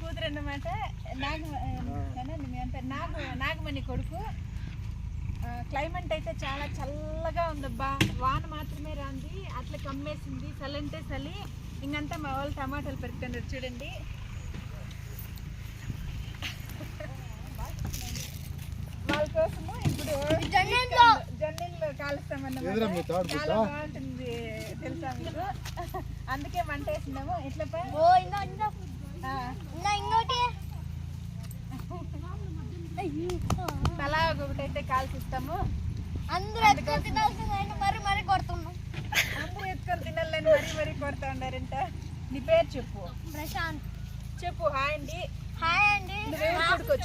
కూతురు అన్నమాట. నాగ నాగమణి కొడుకు. క్లైమేట్ అయితే చాలా చల్లగా ఉందబ్బా. వాన మాత్రమే రాంది అట్లా కమ్మేసింది. చలంటే చలి ఇంకంతా మా వాళ్ళు టమాటాలు పెడుతున్నారు చూడండి. వాళ్ళ కోసము ఇప్పుడు జొన్నలు కాలుస్తామన్నమాట. చాలా బాగుంటుంది తెలుసా మీకు? అందుకే వంట వేసినాము ఎట్లా పై? ఆ, తలా ఒకటి అయితే కాల్చిస్తాము అందరూ ఎత్తుకొని తినాల్సిందని మరి మరి కొడుతున్నాం. అందరూ ఎత్తుకొని తినాలని మరీ మరీ కొడతా ఉన్నారంట నీ పేరు చెప్పు. ప్రశాంత్. చెప్పు హాయ్ అండి. హాయ్ అండి.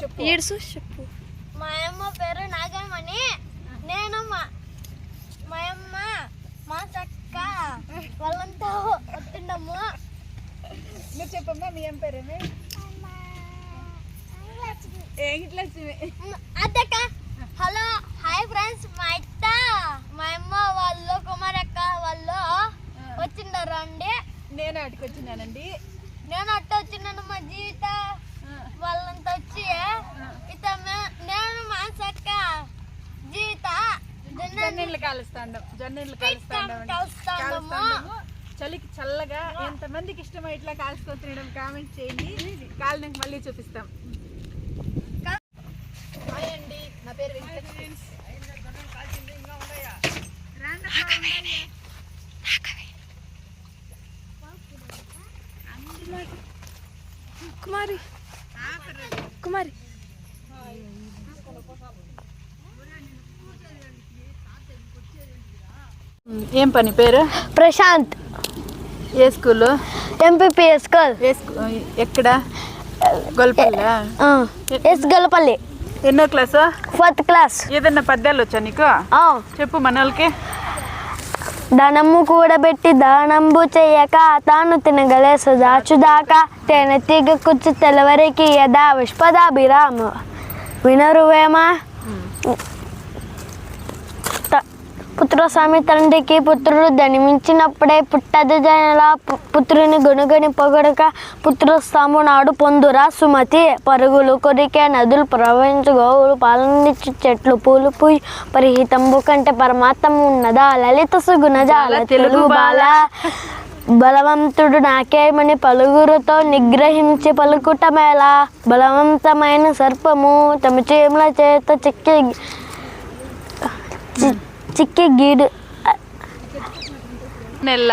చెప్పు. ఏడుసు చెప్పు. మా అమ్మ పేరు నాగమణి. నేను మా మా అమ్మ మా చక్క వాళ్ళంతా వస్తుండము నువ్వు చెప్పమ్మా మీ ఏం పేరేమి? అద్దక్క హలో హాయ్ ఫ్రెండ్స్ మా అత్త మా అమ్మ వాళ్ళు కుమారక్క వాళ్ళు వచ్చిండారు అండి? నేను ఆడికొచ్చినానండి నేను అట్ట వచ్చినాను మా జీవిత. వాళ్ళంతా వచ్చి ఇత నేను మా చక్క జీవిత. జొన్న జొన్నెళ్ళు కాలుస్తాండం జొన్నెళ్ళు కాలుస్తాండం కాలుస్తాండము. చలికి చల్లగా ఎంతమందికి ఇష్టమో ఇట్లా కాల్చుకొని తినడం కామెంట్ చేయండి. కాలినాక మళ్ళీ చూపిస్తాం. హాయ్ అండి నా పేరు కుమారి. ఏం పని పేరు? ప్రశాంత్. ఏ స్కూల్? ఎంపీపీఎస్ గర్ల్ ఏ స్కూ- ఎక్కడ? గొల్పల్లా? ఎస్ గలపల్లి. ఎన్నో క్లాసు? Fourth class. ఏదన్నా పద్యాలు వచ్చా నీకు? చెప్పు మన వాళ్ళకి ధనము కూడబెట్టి దానంబు చెయ్యక తాను తినగలేసు దాచుదాకా తేనె తీగ కుచ్చు తెలవరికి యథా విష్పదాభిరామ వినరువేమా? పుత్రస్వామి తండ్రికి పుత్రుడు ధనిమించినప్పుడే పుట్టదు జనల. పుత్రుని గొనుగని పొగడక పుత్రస్వాము నాడు పొందురా సుమతి. పరుగులు కొరికే నదులు ప్రవహించు గోవులు పాలనిచ్చు చెట్లు పూలు పూయి. పరిహితంబు కంటే పరమాత్మ ఉన్నదా? లలిత సుగుణజాల తెలుగు బాల. బలవంతుడు నాకేమని పలుగురుతో నిగ్రహించి పలుకుట మేళ. బలవంతమైన సర్పము తమ చేముల చేత చిక్కి చిక్కి గీడు నెల్ల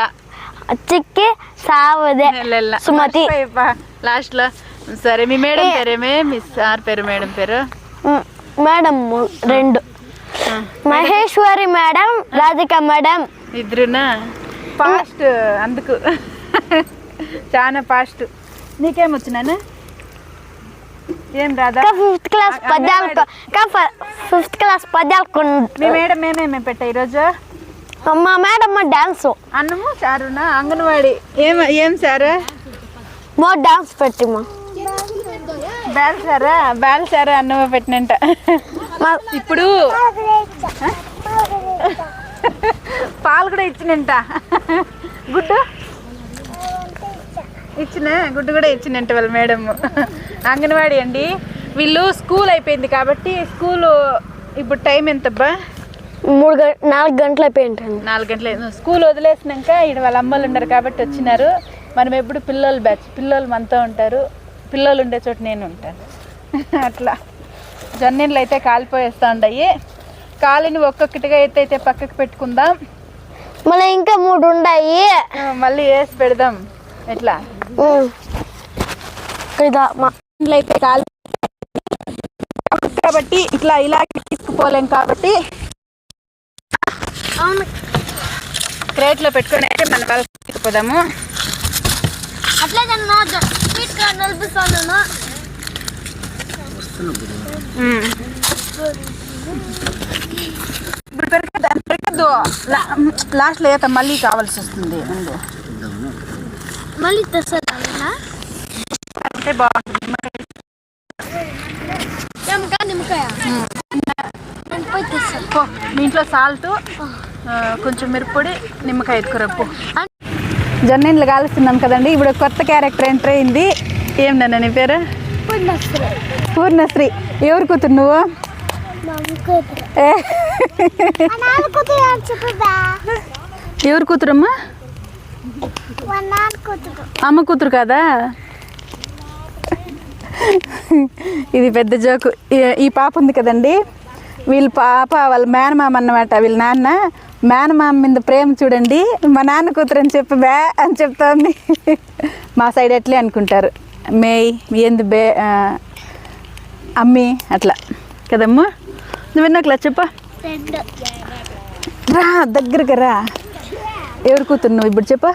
చిక్కి సావదే నెల్ల సుమతి లాస్ట్లో సరే మీ మేడం పేరేమే మీ సార్ పేరు మేడం పేరు మేడం రెండు మహేశ్వరి మేడం రాధిక మేడం ఇద్దరునా ఫాస్ట్ అందుకు చాలా ఫాస్ట్ నీకేం వచ్చినాను ఏం రాదా? ఫిఫ్త్ క్లాస్ పద్యాలు ఫిఫ్త్ క్లాస్ పద్యాలు మీ మేడం ఏమేమి పెట్టా ఈరోజు? మా మేడం మా డాన్స్ అన్నము చారునా అంగన్వాడి. ఏం ఏం సారు? మా డాన్స్ పెట్టి మా బ్యాల్ సారా? బ్యాల్ సారా అన్నమే పెట్టినంట. మా ఇప్పుడు పాలు కూడా ఇచ్చినంట. గుడ్డు? ఇచ్చిన గుడ్డు కూడా ఇచ్చినంట వాళ్ళ మేడం. అంగన్వాడి అండి. వీళ్ళు స్కూల్ అయిపోయింది కాబట్టి స్కూల్ ఇప్పుడు టైం ఎంతబ్బా? మూడు గంట నాలుగు గంటలు అయిపోయింటాను నాలుగు గంటల స్కూల్ వదిలేసినాక ఇక్కడ వాళ్ళ అమ్మలు ఉన్నారు కాబట్టి వచ్చినారు. మనం ఎప్పుడు పిల్లలు బ్యాచ్ పిల్లలు మనతో ఉంటారు. పిల్లలు ఉండే చోట నేను ఉంటాను. అట్లా. జొన్నెళ్ళు అయితే కాలిపోయేస్తా ఉండయి. కాలిని ఒక్కొక్కటిగా అయితే అయితే పక్కకు పెట్టుకుందాం. మళ్ళీ ఇంకా మూడు ఉన్నాయి మళ్ళీ వేసి పెడదాం. ఎట్లా. ఇదా మా ఇంట్లో అయితే కాలి కాబట్టి ఇట్లా ఇలా తీసుకుపోలేం కాబట్టి క్రేట్లో పెట్టుకొని అయితే మన వాళ్ళకి తీసుకుపోదాము. ఇప్పుడు పెరగద్దు లాస్ట్లో ఏత మళ్ళీ కావాల్సి వస్తుంది. ముందు మళ్ళీ అంటే బాగుంటుంది నిమ్మకాయ. నిమ్మకాయ మీ ఇంట్లో సాల్ట్ కొంచెం మిరప్పొడి నిమ్మకాయ ఎత్తుకురా పో. జొన్నెండ్లు కాలుస్తున్నాం కదండి. ఇప్పుడు కొత్త క్యారెక్టర్ ఎంటర్ అయింది. ఏం నాన్న నీ పేరు? పూర్ణశ్రీ. ఎవరు కూతురు నువ్వు? ఎవరు కూతురమ్మా? అమ్మ కూతురు కదా? ఇది పెద్ద జోకు. ఈ- పాప ఉంది కదండి. వీళ్ళ పాప వాళ్ళ మేనమామ అన్నమాట వీళ్ళ నాన్న. మేనమామ మీద ప్రేమ చూడండి. మా నాన్న కూతురు అని చెప్పి బే అని చెప్తోంది. మా సైడ్ ఎట్లే అనుకుంటారు. మేయ్ ఏంది బే అమ్మి అట్లా. కదమ్మా? నువ్వు విన్నాకలా చెప్పా. రా దగ్గరగా రా. ఎవరు కూతురు నువ్వు ఇప్పుడు చెప్పా?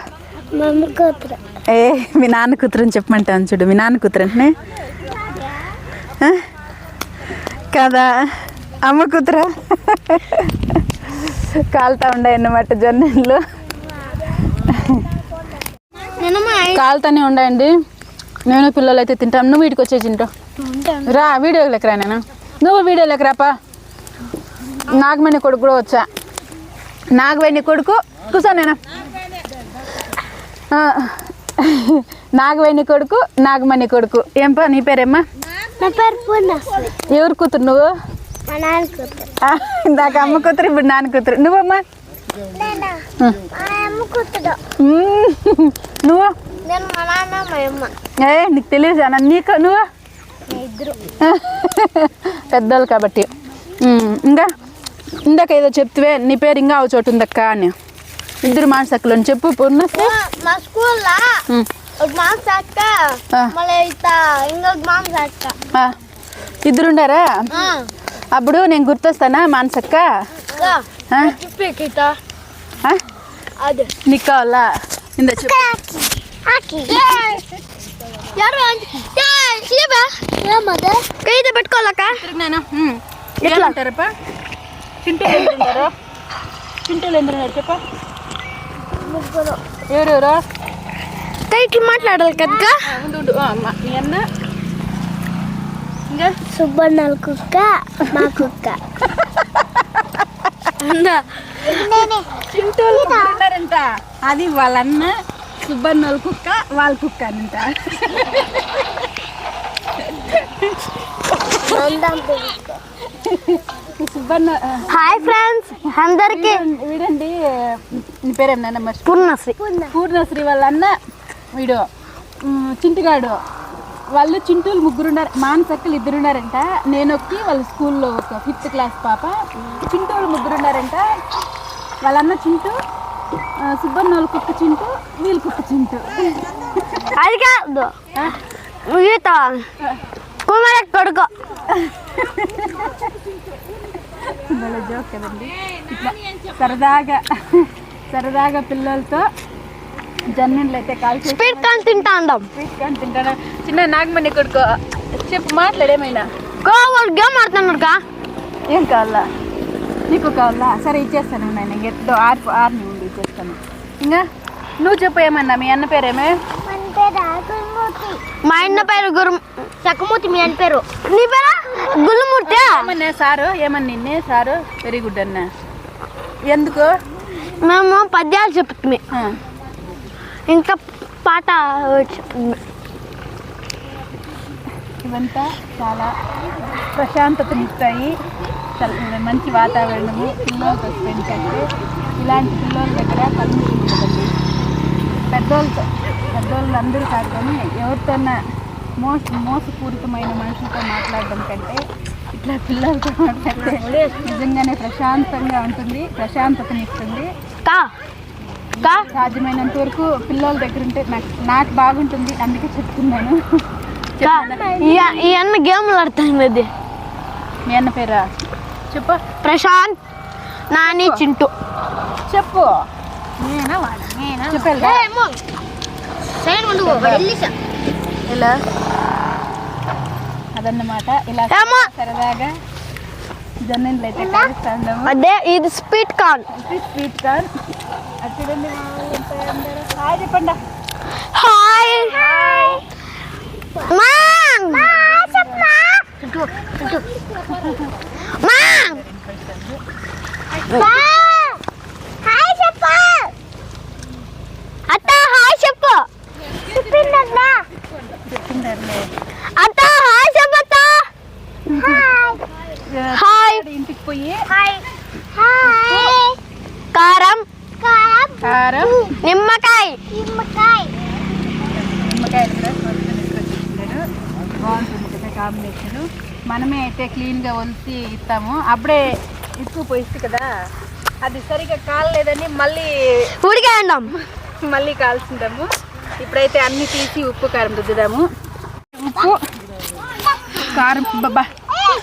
ఏ మీ నాన్న కూతురు అని చెప్పమంటాను చూడు. మీ నాన్న కూతురు అంటే కదా? అమ్మ కూతురా? కాలుతా ఉండే అన్నమాట మా కాలుతానే ఉండండి. నేను పిల్లలు అయితే తింటాం. నువ్వు వీటికి వచ్చే తింటావు రా వీడియోలోకి రా నేను. నువ్వు వీడియోలోకి రాపా. నాగమణి కొడుకు కూడా వచ్చా. నాగవేణి కొడుకు కూర్చో నేను నాగవేణి కొడుకు నాగమణి కొడుకు. ఏంపా నీ పేరేమ్మా? నా పేరు పూర్ణశ్రీ ఎవరు కూతురు నువ్వు? ఇందాక అమ్మ కూతురు ఇప్పుడు నాన్న కూతురు. నువ్వమ్మా. నువ్వు? ఏ నీకు తెలియదు అన్న నీకు? నువ్వు? పెద్దోళ్ళు కాబట్టి. ఇంకా? ఇందాక ఏదో చెప్తే నీ పేరు ఇంకా చోటు ఉందక్క అని. ఇద్దరు మానసక్కలు అని చెప్పు పూర్ణ. మా స్కూల్లో? ఉమ్, ఒక మాంస అక్క. మళ్ళీ ఇత ఇంకొక మాంస అక్క ఆ, ఇద్దరు ఉండారా అప్పుడు నేను గుర్తొస్తానా మానసక్క? నీకు కావాలా? ఇందా చెప్పు కైతే పెట్టుకోవాలక్క ఎట్లా? అంటారప్ప చింటూలు ఉంటారు చింటూలు ఉన్నారు చెప్ప. ముగ్గురు ఎవరెవరు కైకి మాట్లాడాలి కదా ఆ, ఉండు ఉండు ఆ, మా- మీ అన్న ఇంకా సుబ్బన్నల కుక్క మా కుక్క చింటూలు ఉన్నారంట అది వాళ్ళ అన్న సుబ్బన్నోళ్ళ కుక్క వాళ్ళ కుక్క అనంట ఈ సుబ్బన్న ఆ, హాయ్ ఫ్రెండ్స్ అందరికి వీడండి నీ పేరేనా మరి? పూర్ణశ్రీ. పూర్ణశ్రీ వాళ్ళ అన్న వీడు చింటిగాడు. వాళ్ళు చింటూలు ముగ్గురున్నారు మానసక్కలు ఇద్దరున్నారంట. నేను ఒకటి వాళ్ళ స్కూల్లో ఒక ఫిఫ్త్ క్లాస్ పాప. చింటూలు ముగ్గురున్నారంట. వాళ్ళ అన్న చింటూ సుబ్బన్న వాళ్ళ కుక్క చింటూ వీళ్ళ కుక్క చింటూ. అది కాదు. కుమార కొడుకు. భలే జోక్ కదండి ఇట్లా సరదాగా సరదాగా పిల్లలతో జన్నెండ్లు అయితే కాల్ చేసి స్పీడ్ కాన్ తింటా అందాం తీసుకొని తింటాను చిన్న నాగమణి కొడుకు చెప్పు మాట్లాడేమైనా? కోవాడు గేమ్ ఆడుతున్నాడు కా? ఏం కావాలా? నీకు కావాలా? సరే ఇచ్చేస్తాను నేను ఇంకెట్లో ఆరు ఆరు ఉండి ఇచ్చేస్తాను. ఇంకా నువ్వు చెప్పు ఏమన్నా మీ అన్న పేరేమే? మా అన్న పేరు గురు చక్కమూర్తి మీ అన్న పేరు? నీ పేరా? గుల్మూర్తి ఏమన్నా సారు? ఏమన్నా నిన్నే సారు? వెరీ గుడ్ అన్న. ఎందుకు? మేము పద్యాలు చెప్తుంది. ఇంకా పాట ఇవంతా చాలా ప్రశాంతతనిస్తాయి చాలా మంచి వాతావరణము పిల్లలతో స్పెండ్ చేస్తే ఇలాంటి పిల్లల దగ్గర పర్మిషన్ ఉండదండి పెద్దోళ్ళతో పెద్దోళ్ళు అందరూ కాదు కానీ ఎవరితోన్నా మోస మోసపూరితమైన మనుషులతో మాట్లాడడం కంటే ఇట్లా పిల్లలతో మాట్లాడితే నిజంగానే ప్రశాంతంగా ఉంటుంది ప్రశాంతతనిస్తుంది కా కా. సాధ్యమైనంత వరకు పిల్లల దగ్గర ఉంటే నాకు నాకు బాగుంటుంది అందుకే చెప్తున్నాను. ఈ అన్న గేమ్లు ఆడుతుంది మీ అన్న పేరా? చెప్పు. ప్రశాంత్ నాని చింటూ. చెప్పు. చెప్పాలి ఇలా. అదన్నమాట. ఇలా. సరదాగా జొన్నలు అయితే కలుస్తాము అదే ఇది స్పీడ్ కాన్ స్వీట్ కార్న్. అది చూడండి హాయ్ చెప్పండి. హాయ్. మా హాయ్ కారం నిమ్మకాయ నిమ్మకాయలు కూడా కొనుక్కొని తీసుకొచ్చేసినాడు బాగుంటుంది కదా కాంబినేషన్ మనమే క్లీన్గా ఒలిచి ఇస్తాము. అప్పుడే ఎక్కువ పోయిస్తుంది కదా అది సరిగా కాలలేదని మళ్ళీ ఉడికాయండం మళ్ళీ కాల్చుంటాము ఇప్పుడైతే అన్ని తీసి ఉప్పు కారం రుద్దుదాము. ఉప్పు కారం బాబా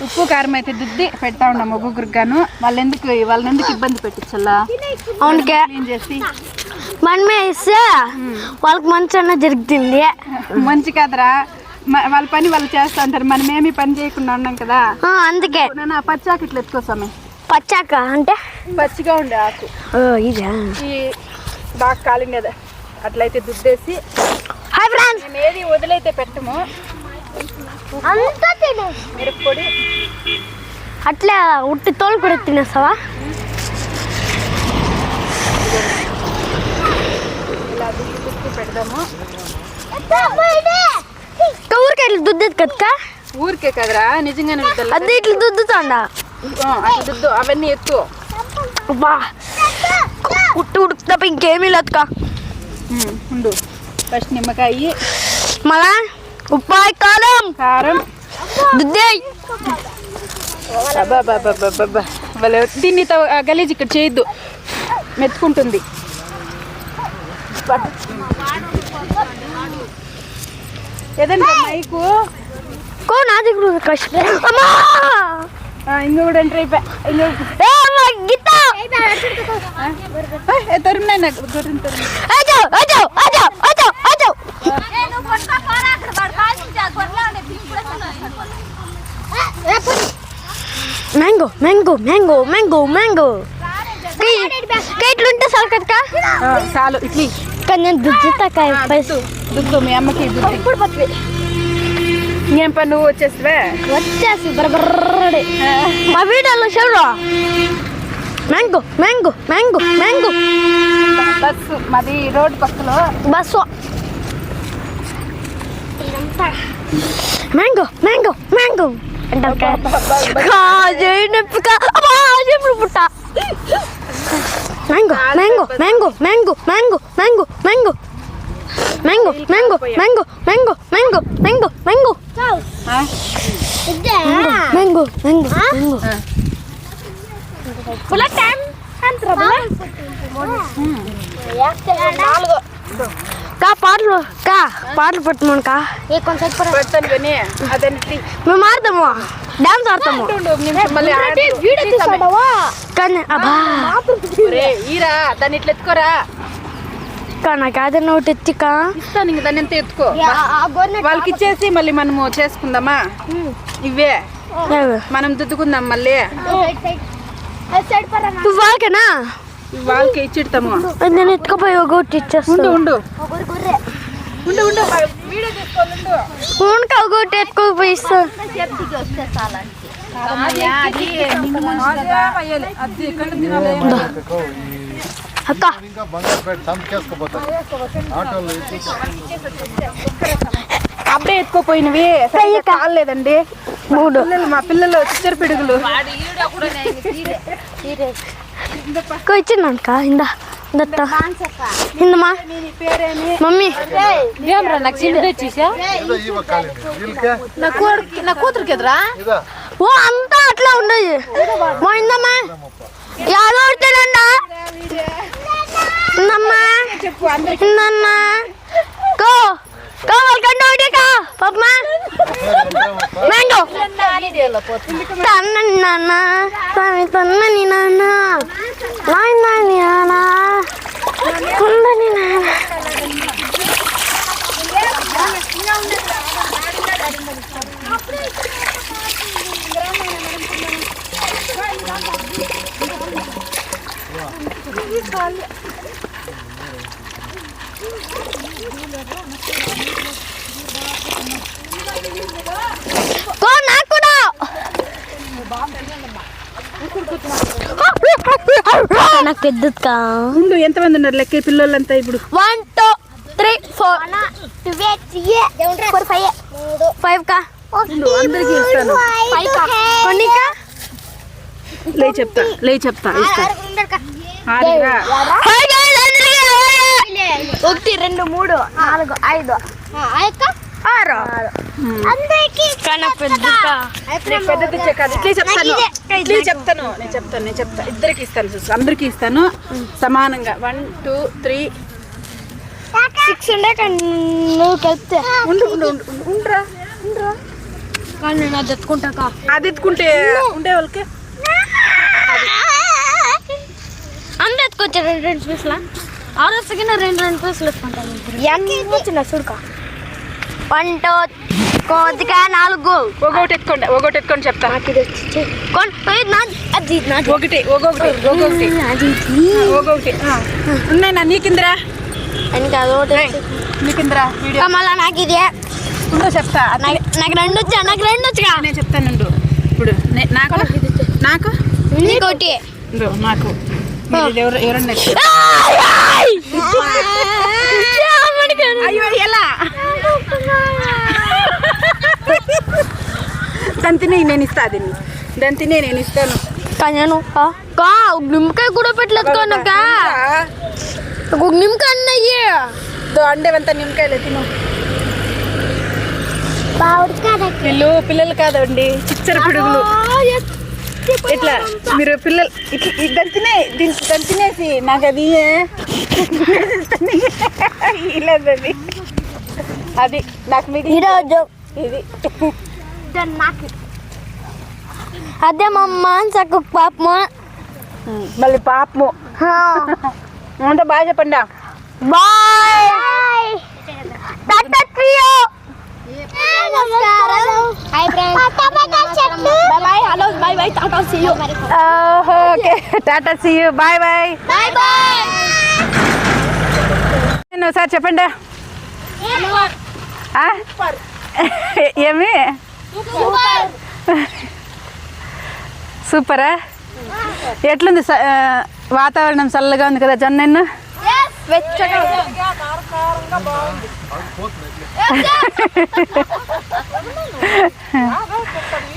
ఉప్పు కారం అయితే దుద్ది పెడతా ఉన్నాము ఒక్కొక్కరికి గాను వాళ్ళు ఎందుకు వాళ్ళని ఎందుకు ఇబ్బంది పెట్టించల్లా అవునుకే క్లీన్ చేసి. మనమే ఇస్తే వాళ్ళకి మంచి అన్న జరుగుతుంది మంచి కాదురా. వాళ్ళ పని వాళ్ళు చేస్తా ఉంటారు మనం ఏమి పని చేయకుండా ఉన్నాం కదా. ఆ, అందుకే. నా పచ్చాకు ఇట్లా ఎత్తుకోసామే పచ్చాక అంటే? పచ్చిగా ఉండే ఆకు. ఓ, ఇదా? ఈ బాగా కాలిండేది అట్లయితే దుద్దేసి హాయ్ ఫ్రెండ్స్. మేము ఏది వదిలైతే పెట్టము. అంతా మిరప్పొడి. అట్లా ఉట్టి తోలు కూడా తినేస్తావా? ఇలా దుక్కి దుక్కి పెడదాము ఇట్లా దుద్దేది కదకా ఊరికే కదరా నిజంగానే. అది ఇట్లా దుద్దుతాండా అట్లా దుద్దు అవన్నీ ఎత్తు. బా ఉట్టి ఉడుకు తప్ప ఇంకేమీ లేదుకా. ఉమ్, ఉండు. ఫస్ట్ నిమ్మకాయ మళ్ళా? ఉప్పాయి కాలం కారం. అబ్బాబాబాబాబా భలే దీన్ని గలీజ్ ఇక్కడ చేయొద్దు. మెత్తుకుంటుంది. ఏదంటే మైకు? కో నా దగ్గర కష్టం ఇంకొకటి ఎంటర్ అయిపోయా. Mango mango mango mango mango ఇట్లుంటే చాలు కదా చాలు ఇట్లా. కొంచెం దుజ్జుతా కాయ పైసలు దుద్దు మీ అమ్మకి దుద్దు ఏం పని నువ్వు వచ్చేస్తావే వచ్చేసి బరబర్రడి మా వీడియోలో చూడు mango mango mango mango bus మాది రోడ్డు పక్కలో బస్సు మ్యాంగో మ్యాంగో మ్యాంగో పుట్ట mango mango mango mango mango mango mango mango mango mango mango mango mango mango? Mango mango mango కా పాటలు కా పాటలు పెట్టమను కా? పెడతాను కానీ ఇట్లీ. మేము ఆడతాము. డాన్స్ ఆడతాము. కానీ అబ్బా. ఈరా దాన్ని ఇట్లా ఎత్తుకోరా. నాకు అదన్న ఒకటి ఎత్తికా ఇస్తాను ఇంక దాన్ని ఎంత ఎత్తుకో వాళ్ళకి ఇచ్చేసి మళ్ళీ మనము చేసుకుందామా ఇవే మనం దుద్దుకుందాం మళ్ళీ నువ్వు వాళ్ళకేనా వాళ్ళకి ఇచ్చిడతాము నేను ఎత్తుకపోయి ఒకటి ఉండు ఇచ్చేస్తాను ఉండు ఉండు ఉండు వీడియో తీసుకోవాలి ఉండు ఉనక ఒకటి ఎత్తుకోపోయి ఇస్తాను అక్క. ఎత్తుకుపోయినవి. ఎత్తుకోపోయినవి కాలేదండి మూడు. మా పిల్లలు చిచ్చరు పిడుగులు. ఇచ్చినాక ఇందా. ఇందమ్మా. మమ్మీ. నా కూతురు నా ఓ అంతా అట్లా ఉండదు. మా ఇందమ్మా. ఎవరు కొడుతానన్నా కో కో వాళ్ళకండి ఒకటి కా పప్పమా మ్యాంగో. తన్నని నాన్న తన్నని నాన్న. నాయన నాకు పెద్దది కా? ఉండు ఎంతమంది ఉన్నారు? లెక్క పిల్లలంతా ఇప్పుడు? One two three four four five. Five కా? ఉండు అందరికి ఇస్తాను. ఫైవ్ కా? కొన్ని కా? లే చెప్తా లే చెప్తా ఒకటి రెండు మూడు నాలుగు ఐదు. ఆరు. కన్నా పెద్ద నీకు పెద్దది కాదు. ఇట్లే చెప్తాను. ఇట్లే చెప్తాను. నేను చెప్తాను. నేను చెప్తా. ఇద్దరికి ఇస్తాను చూసు. అందరికి ఇస్తాను. సమానంగా. వన్ టూ త్రీ సిక్స్ ఉండే కానీ నువ్వు కలిపితే ఉండు ఉండు ఉండు ఉండు, ఉండురా. కానీ నేను అది ఎత్తుకుంటాక అది ఎత్తుకుంటే ఉండే. వాళ్ళకి? అంత ఎత్తుకొచ్చా రెండు రెండు పీసులా? ఆరో సెకండ్ రెండు రెండు పీసులు ఎత్తుకుంటాను ఎంత వచ్చిన చూడుక పంట కోతిగా నాలుగు. ఒక్కొక్కటి ఎత్తుకోండి ఒక్కొక్కటి ఎత్తుకొని చెప్తా ఒకటి ఒక్కొక్కటి ఒక్కొక్కటి అది ఒక్కొక్కటి ఆ. ఉన్నాయి నా నీకిందిరా? నీకిందిరా మళ్ళా నాకు ఇది. చెప్తా. నాకు నాకు రెండు వచ్చా? నాకు రెండు వచ్చా నేను చెప్తాను ఇప్పుడు నాకు? నాకు? ఉండు నాకు. ఎవరు ఎవరన్నా. అయ్యో ఎలా? దాని తిని నేను ఇస్తా దీన్ని. దాని తిని నేను ఇస్తాను. కన్యాను కా నిమ్మకాయ కూడా పెట్టలేదు కనుక. ఒక నిమ్మకాయ అన్నయ్యే దో అండేవంతా నిమ్మకాయలు తిను. పిల్లు పిల్లలు కాదండి చిచ్చర పిడుగులు. ఇట్లా మీరు పిల్లలు ఇట్లా ఈ దాన్ని తినే దీన్ని తినేసి నాకు అది ఇలాది అది. నాకు మిగిలి ఈరోజు ఇది అదే మా మాన్సకు పాపము. మళ్ళీ పాపము. అంతా బాగా చెప్పండి? బాయ్. టాటా ట్రియో నమస్కారం. Hi friends. Bye bye hello bye bye tata see you okay. Tata see bye bye. Bye bye నేను సార్ చెప్పండి? ఏమి? సూపరా? ఎట్లుంది వాతావరణం చల్లగా ఉంది కదా జొన్న వెచ్చగా